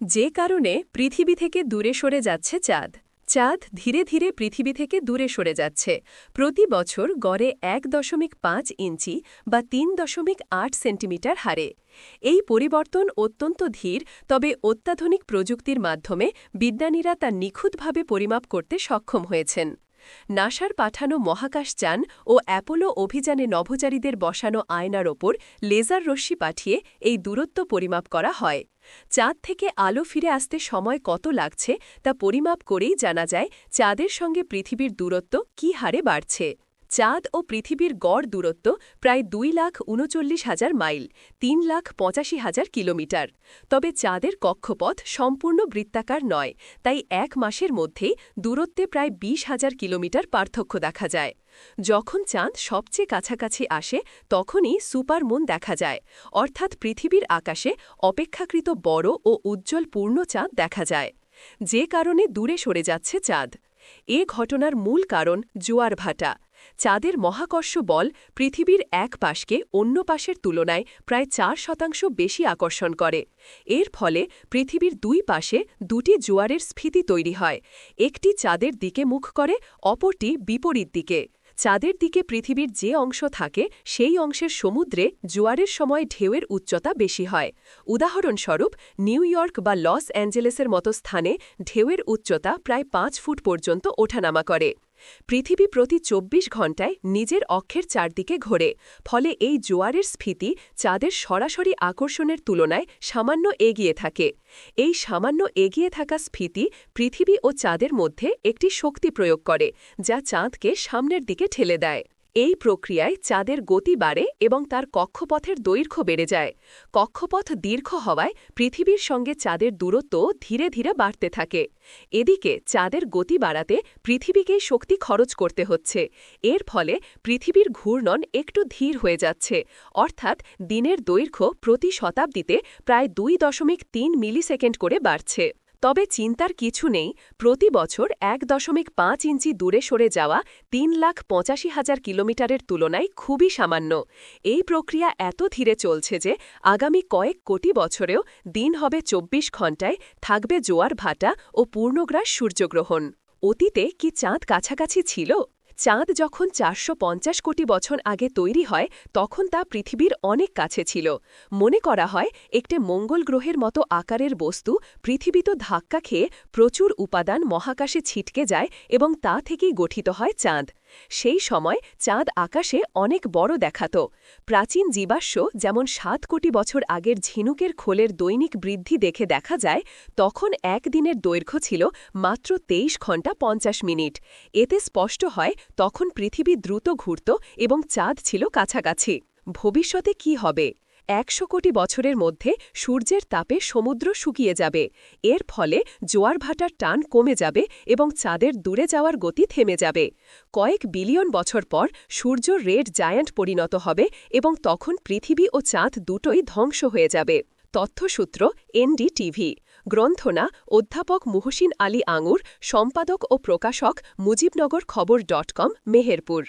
যে কারণে পৃথিবী থেকে দূরে সরে যাচ্ছে চাঁদ। চাঁদ ধীরে ধীরে পৃথিবী থেকে দূরে সরে যাচ্ছে। প্রতি বছর গড়ে এক দশমিক পাঁচ ইঞ্চি বা তিন দশমিক আট সেন্টিমিটার হারে। এই পরিবর্তন অত্যন্ত ধীর, তবে অত্যাধুনিক প্রযুক্তির মাধ্যমে বিজ্ঞানীরা তা নিখুঁতভাবে পরিমাপ করতে সক্ষম হয়েছেন। নাসার পাঠানো মহাকাশযান ও অ্যাপোলো অভিযানে নভোচারীদের বসানো আয়নার ওপর লেজার রশ্মি পাঠিয়ে এই দূরত্ব পরিমাপ করা হয়। চাঁদ থেকে আলো ফিরে আসতে সময় কত লাগছে তা পরিমাপ করেই জানা যায় চাঁদের সঙ্গে পৃথিবীর দূরত্ব কী হারে বাড়ছে। চাঁদ ও পৃথিবীর গড় দূরত্ব প্রায় দুই লাখ উনচল্লিশ হাজার মাইল, তিন লাখ পঁচাশি হাজার কিলোমিটার। তবে চাঁদের কক্ষপথ সম্পূর্ণ বৃত্তাকার নয়, তাই এক মাসের মধ্যেই দূরত্বে প্রায় বিশ হাজার কিলোমিটার পার্থক্য দেখা যায়। যখন চাঁদ সবচেয়ে কাছাকাছি আসে, তখনই সুপারমুন দেখা যায়, অর্থাৎ পৃথিবীর আকাশে অপেক্ষাকৃত বড় ও উজ্জ্বল পূর্ণ চাঁদ দেখা যায়। যে কারণে দূরে সরে যাচ্ছে চাঁদ। এ ঘটনার মূল কারণ জোয়ার ভাটা। চাঁদের মহাকর্ষ বল পৃথিবীর এক পাশকে অন্য পাশের তুলনায় প্রায় চার শতাংশ বেশি আকর্ষণ করে। এর ফলে পৃথিবীর দুই পাশে দুটি জোয়ারের স্ফীতি তৈরি হয়। একটি চাঁদের দিকে মুখ করে, অপরটি বিপরীত দিকে। চাঁদের দিকে পৃথিবীর যে অংশ থাকে, সেই অংশের সমুদ্রে জোয়ারের সময় ঢেউয়ের উচ্চতা বেশি হয়। উদাহরণস্বরূপ, নিউ ইয়র্ক বা লস অ্যাঞ্জেলেসের মতো স্থানে ঢেউয়ের উচ্চতা প্রায় পাঁচ ফুট পর্যন্ত ওঠানামা করে। পৃথিবী প্রতি ২৪ ঘণ্টায় নিজের অক্ষের চারদিকে ঘোরে, ফলে এই জোয়ারের স্ফীতি চাঁদের সরাসরি আকর্ষণের তুলনায় সামান্য এগিয়ে থাকে। এই সামান্য এগিয়ে থাকা স্ফীতি পৃথিবী ও চাঁদের মধ্যে একটি শক্তি প্রয়োগ করে, যা চাঁদকে সামনের দিকে ঠেলে দেয়। এই প্রক্রিয়ায় চাঁদের গতি বাড়ে এবং তার কক্ষপথের দৈর্ঘ্য বেড়ে যায়। কক্ষপথ দীর্ঘ হওয়ায় পৃথিবীর সঙ্গে চাঁদের দূরত্ব ধীরে ধীরে বাড়তে থাকে। এদিকে চাঁদের গতি বাড়াতে পৃথিবীকেই শক্তি খরচ করতে হচ্ছে। এর ফলে পৃথিবীর ঘূর্ণন একটু ধীর হয়ে যাচ্ছে। অর্থাৎ দিনের দৈর্ঘ্য প্রতি শতাব্দীতে প্রায় দুই দশমিক তিন মিলিসেকেন্ড করে বাড়ছে। তবে চিন্তার কিছু নেই, প্রতি বছর এক দশমিক পাঁচ ইঞ্চি দূরে সরে যাওয়া তিন লাখ পঁচাশি হাজার কিলোমিটারের তুলনায় খুবই সামান্য। এই প্রক্রিয়া এত ধীরে চলছে যে আগামী কয়েক কোটি বছরেও দিন হবে চব্বিশ ঘণ্টায়, থাকবে জোয়ার ভাটা ও পূর্ণগ্রাস সূর্যগ্রহণ। অতীতে কি চাঁদ কাছাকাছি ছিল? চাঁদ যখন চারশো পঞ্চাশ কোটি বছর আগে তৈরি হয়, তখন তা পৃথিবীর অনেক কাছে ছিল। মনে করা হয়, একটি মঙ্গল গ্রহের মতো আকারের বস্তু পৃথিবীতে ধাক্কা খেয়ে প্রচুর উপাদান মহাকাশে ছিটকে যায় এবং তা থেকেই গঠিত হয় চাঁদ। সেই সময় চাঁদ আকাশে অনেক বড় দেখাত। প্রাচীন জীবাশ্ম যেমন সাত কোটি বছর আগের ঝিনুকের খোলের দৈনিক বৃদ্ধি দেখে দেখা যায়, তখন একদিনের দৈর্ঘ্য ছিল মাত্র তেইশ ঘণ্টা পঞ্চাশ মিনিট। এতে স্পষ্ট হয় তখন পৃথিবী দ্রুত ঘুরত এবং চাঁদ ছিল কাছাকাছি। ভবিষ্যতে কি হবে? একশো কোটি বছরের মধ্যে সূর্যের তাপে সমুদ্র শুকিয়ে যাবে। এর ফলে জোয়ার ভাটার টান কমে যাবে এবং চাঁদের দূরে যাওয়ার গতি থেমে যাবে। কয়েক বিলিয়ন বছর পর সূর্য রেড জায়ান্ট পরিণত হবে এবং তখন পৃথিবী ও চাঁদ দুটোই ধ্বংস হয়ে যাবে। তথ্যসূত্র এনডিটিভি। গ্রন্থনা অধ্যাপক মুহসিন আলী আঙুর সম্পাদক ও প্রকাশক মুজিবনগর খবর ডট কম মেহেরপুর।